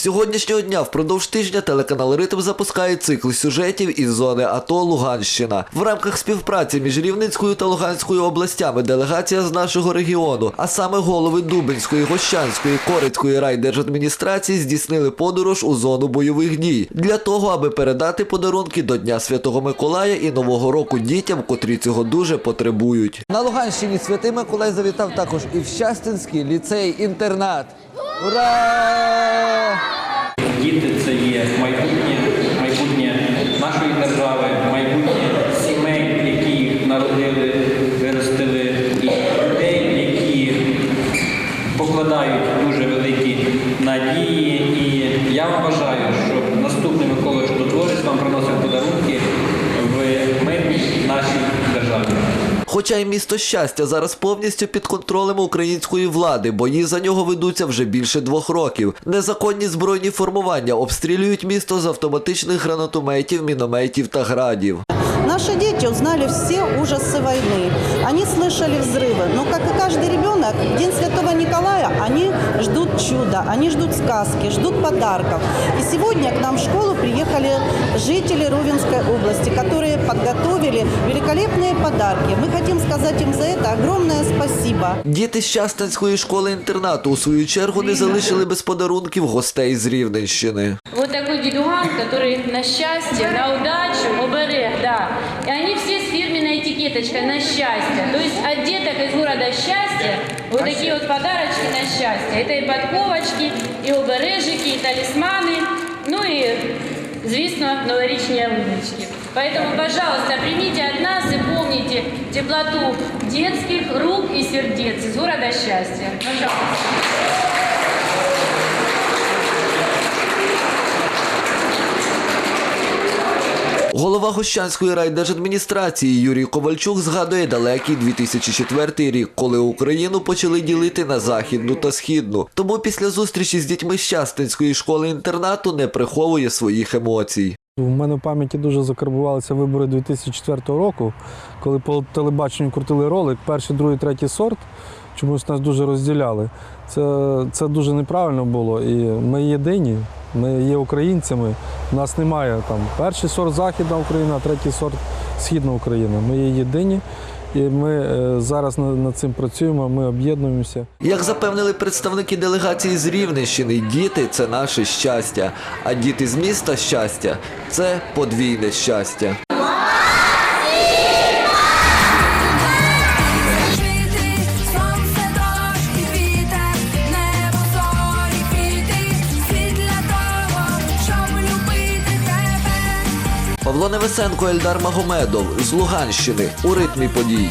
сьогоднішнього дня впродовж тижня телеканал Ритм запускає цикл сюжетів із зони АТО Луганщина. В рамках співпраці між Рівненською та Луганською областями делегація з нашого регіону, а саме голови Дубинської, Гощанської, Корицької райдержадміністрації здійснили подорож у зону бойових дій для того, аби передати подарунки до Дня Святого Миколая і Нового року дітям, котрі цього дуже потребують. На Луганщині Святий Миколай завітав також і в Щастинський ліцей-інтернат. Ура! Покладають дуже великі надії. І я вам бажаю, щоб наступний Микола Чудотворець вам приносив подарунки в мирній нашій державі. Хоча й місто щастя зараз повністю під контролем української влади, бої за нього ведуться вже більше двох років. Незаконні збройні формування обстрілюють місто з автоматичних гранатометів, мінометів та градів. Наши дети узнали все ужасы войны. Они слышали взрывы. Но, как и каждый ребенок, в День Святого Николая они ждут чуда, они ждут сказки, ждут подарков. И сегодня к нам в школу приехали жители Ровенской области, которые подготовили великолепные подарки. Мы хотим сказать им за это огромное спасибо. Діти з Щастинської школи-інтернату у свою чергу не залишили без подарунків гостей з Рівненщини. Вот такой дедуган, который на счастье, на удачу, оберег, да. И они все с фирменной этикеточкой на счастье. То есть от деток из города счастья вот такие вот подарочки на счастье. Это и подковочки, и обережики, и талисманы, ну и, звісно, новорічні ялиночки. Поэтому, пожалуйста, примите от нас и помните теплоту детских рук и сердец из города счастья. Пожалуйста. Голова Гощанської райдержадміністрації Юрій Ковальчук згадує далекий 2004 рік, коли Україну почали ділити на західну та східну. Тому після зустрічі з дітьми Щастинської школи-інтернату не приховує своїх емоцій. У мене в пам'яті дуже закарбувалися вибори 2004 року, коли по телебаченню крутили ролик, перший, другий, третій сорт. Чомусь нас дуже розділяли. Це, це дуже неправильно було. І ми єдині, ми є українцями. У нас немає там перший сорт Західна Україна, третій сорт Східна Україна. Ми є єдині. І ми е, зараз над, цим працюємо, ми об'єднуємося. Як запевнили представники делегації з Рівненщини, діти це наше щастя, а діти з міста щастя це подвійне щастя. Тебе. Павло Невесенко, Ельдар Магомедов з Луганщини у ритмі подій.